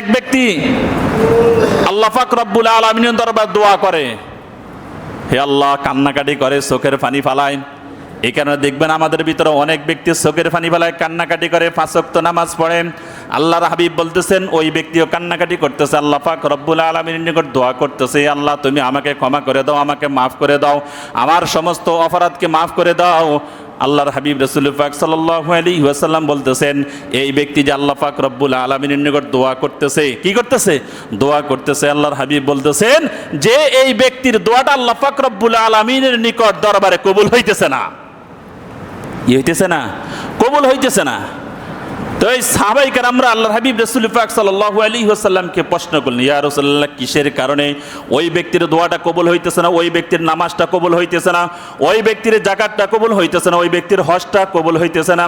এক ব্যক্তি আল্লাহ পাক রব্বুল আলমিনের দরবার দোয়া করে, হে আল্লাহ কান্নাকাটি করে, চোখের পানি ফালায়। এই কারণে দেখবেন আমাদের ভিতরে অনেক ব্যক্তি চোখের পানি ফেলায়, কান্নাকাটি করে পাঁচক্ত নামাজ পড়ে। আল্লাহর হাবিব বলতেছেন, ওই ব্যক্তিও কান্নাকাটি করতেছে। আল্লাহ পাক রব্বুল আলমীর নিকট দোয়া করতেছে আল্লাহ, তুমি আমাকে ক্ষমা করে দাও, আমাকে মাফ করে দাও। আমার সমস্ত অপরাধকে মাফ করে দাও। আল্লাহর হাবিব রসুল পাক সাল্লাহ বলতেছেন, এই ব্যক্তি যে আল্লাহ পাক রব্বুল আলমিনের নিকট দোয়া করতেছে। কি করতেছে? দোয়া করতেছে, আল্লাহর হাবিব বলতেছেন যে, এই ব্যক্তির দোয়াটা আল্লাহ পাক রব্বুল আলমিনের নিকট দরবারে কবুল হইতেছে না। ই হইতেছে না? কবুল হইতেছে না। তো এই সাহাবাইকার আমরা আল্লাহ হাবিব রসুল পাক সাল্লাহ আলী ওসাল্লামকে প্রশ্ন করলেন, ইয়া রসুল্লাহ কিসের কারণে ওই ব্যক্তির দোয়াটা কবল হইতেছে না, ওই ব্যক্তির নামাজটা কবল হইতেছে না, ওই ব্যক্তির জাকাতটা কবল হইতেছে না, ওই ব্যক্তির হজটা কবল হইতেছে না?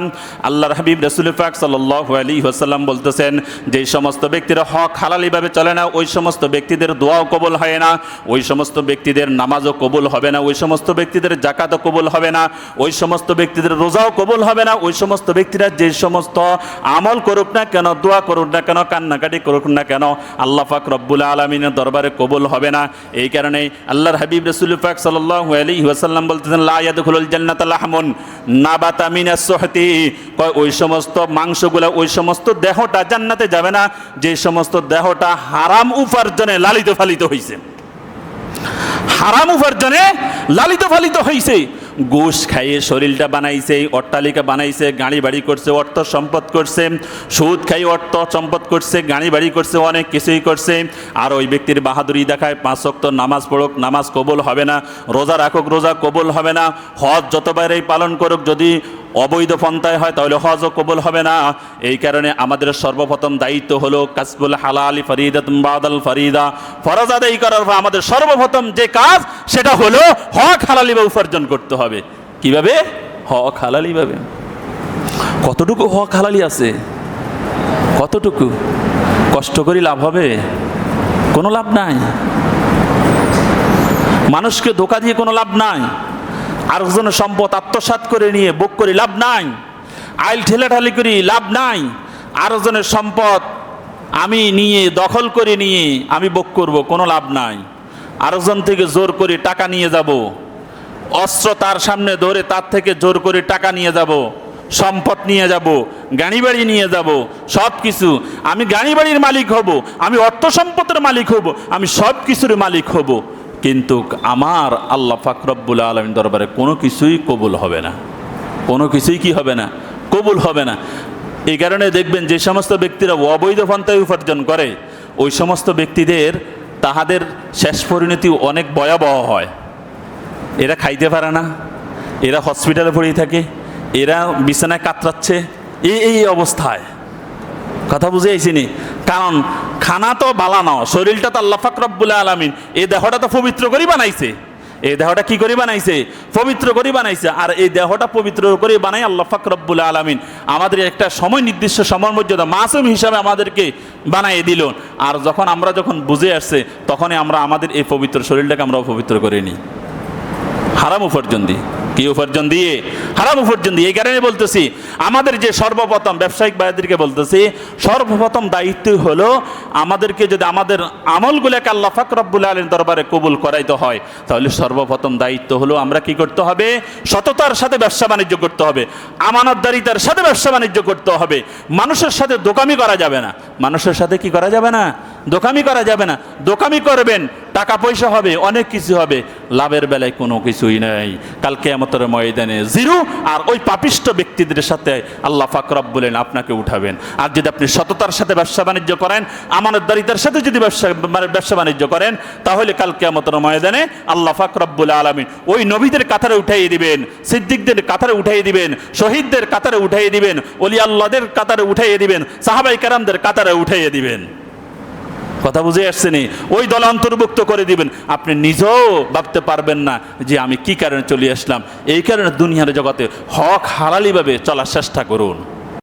আল্লাহর হাবিব রসুল পাক সাল্লাহ আলী ওসাল্লাম বলতেছেন, যে সমস্ত ব্যক্তিরা হক হালালিভাবে চলে না, ওই সমস্ত ব্যক্তিদের দোয়াও কবল হয় না, ওই সমস্ত ব্যক্তিদের নামাজও কবুল হবে না, ওই সমস্ত ব্যক্তিদের জাকাতও কবুল হবে না, ওই সমস্ত ব্যক্তিদের রোজাও কবুল হবে না, ওই সমস্ত ব্যক্তিরা যে সমস্ত আমল করুক না কেন, দোয়া করুক না কেন, কান্নাকাটি করুক না কেন, আল্লাহ পাক রব্বুল আলমিনের দরবারে কবুল হবে না। এই কারণে আল্লাহর হাবিব রসুল পাক সাল্লাহ আলী ওয়াসাল্লাম বলতেছেন লায়াদুল জান্নাত আহমন নাবাতা মিনা সোহতি। কয়, ওই সমস্ত মাংসগুলো, ওই সমস্ত দেহটা জান্নাতে যাবে না। যে সমস্ত দেহটা হারাম উপার্জনে লালিত ফালিত হয়েছে হারাম উপার্জনে লালিত ফালিত হয়েছে গোশ খাইয়ে শরীরটা বানাইছে অট্টালিকা বানাইছে, গাড়ি বাড়ি করছে, অর্থ সম্পদ করছে, সুদ খাই অর্থ সম্পদ করছে, গাড়ি বাড়ি করছে, অনেক কিছুই করছে। আর ওই ব্যক্তির বাহাদুরি দেখায় পাঁচ অক্ত নামাজ পড়ুক, নামাজ কবুল হবে না, রোজা রাখুক, রোজা কবুল হবে না, হজ যতবারই পালন করুক, যদি অবৈধ পন্থায় হয়, তাহলে হজও কবুল হবে না। এই কারণে আমাদের সর্বপ্রথম দায়িত্ব হলো কাসবুল হালালি ফরিদা বাদাল ফরিদা। ফরজ আদায় করার আমাদের সর্বপ্রথম যে কাজ, সেটা হলো হক হালালি বা উপার্জন করতে হবে। কীভাবে? হক হালালি ভাবে। কতটুকু হক হালালি আছে? কতটুকু? কষ্ট করি লাভ হবে? কোনো লাভ নাই। মানুষকে ধোকা দিয়ে কোনো লাভ নাই। আরেকজনের সম্পদ আত্মসাৎ করে নিয়ে বুক করি লাভ নাই। আইল ঠেলাঠালি করি লাভ নাই। আরেকজনের সম্পদ আমি নিয়ে, দখল করে নিয়ে আমি বুক করব, কোনো লাভ নাই। আরেকজন থেকে জোর করে টাকা নিয়ে যাব। অস্ত্র তার সামনে ধরে তার থেকে জোর করে টাকা নিয়ে যাব, সম্পদ নিয়ে যাব গাড়ি বাড়ি নিয়ে যাব সব কিছু আমি গাড়ি বাড়ির মালিক হব, আমি অর্থ সম্পদের মালিক হব, আমি সব কিছুর মালিক হব। কিন্তু আমার আল্লাহ ফাকরব্বুল আলমীর দরবারে কোনো কিছুই কবুল হবে না। কোনো কিছুই কি হবে না? কবুল হবে না। এই কারণে দেখবেন যে সমস্ত ব্যক্তিরা অবৈধ পন্থায় উপার্জন করে, ওই সমস্ত ব্যক্তিদের তাহাদের শেষ পরিণতি অনেক ভয়াবহ হয়। এরা খাইতে পারে না, এরা হসপিটালে পড়েই থাকে, এরা বিছানায় কাতরাচ্ছে, এই এই অবস্থায়। কথা বুঝে আইসিনি কারণ খানা তো বালানো শরীরটা তো আল্লাহ ফাকরবুল্লাহ আলমিন, এই দেহটা তো পবিত্র করি বানাইছে। এই দেহটা কি করে বানাইছে? পবিত্র করে বানাইছে, আর এই দেহটা পবিত্র করে বানাই আল্লাহ ফাকরবুল আলমিন। আমাদের একটা সময় নির্দিষ্ট সময় মর্যাদা মাসুম হিসাবে আমাদেরকে বানাই দিল। আর যখন আমরা যখন বুঝে আসছে, তখনই আমরা আমাদের এই পবিত্র শরীরটাকে আমরা পবিত্র করে নিই। হারাম উপার্জন দিয়ে। কি উপার্জন দিয়ে? হারাম উপার্জন দিয়ে। এই কারণে বলতেছি, আমাদের যে সর্বপ্রথম ব্যবসায়িক ভাইদেরকে বলতেছি, সর্বপ্রথম দায়িত্ব হলো আমাদেরকে যদি আমাদের আমলগুলোকে আল্লাহ ফাকরাবুল আলীর দরবারে কবুল করাইতে হয়, তাহলে সর্বপ্রথম দায়িত্ব হলো আমরা কি করতে হবে? সততার সাথে ব্যবসা বাণিজ্য করতে হবে, আমানতদারিতার সাথে ব্যবসা বাণিজ্য করতে হবে। মানুষের সাথে দোকামি করা যাবে না। মানুষের সাথে কি করা যাবে না? দোকামি করা যাবে না। দোকামি করবেন টাকা পয়সা হবে, অনেক কিছু হবে, লাভের বেলায় কোনো কিছুই নেই। কালকে আমাদের ময়দানে জিরো আর ওই পাপিষ্ট ব্যক্তিদের সাথে আল্লাহ ফাকরাব বলেন আপনাকে উঠাবেন। আর যদি আপনি সততার সাথে ব্যবসা বাণিজ্য করেন, আমানতদারিতার সাথে যদি ব্যবসা মানে ব্যবসা বাণিজ্য করেন, তাহলে কালকে আমাদের ময়দানে আল্লাহ ফাকরাবুল আলমিন ওই নবীদের কাতারে উঠাইয়ে দিবেন, সিদ্দিকদের কাতারে উঠাইয়ে দিবেন, শহীদদের কাতারে উঠাইয়ে দিবেন অলি আল্লাহদের কাতারে উঠাইয়ে দিবেন সাহাবাই কারামদের কাতারে উঠাইয়ে দিবেন। কথা বুঝে আসছেনি? ওই দল অন্তর্ভুক্ত করে দিবেন। আপনি নিজেও ভাবতে পারবেন না যে আমি কি কারণে চলে আসলাম। এই কারণে দুনিয়ার জগতে হক হারালিভাবে চলার চেষ্টা করুন।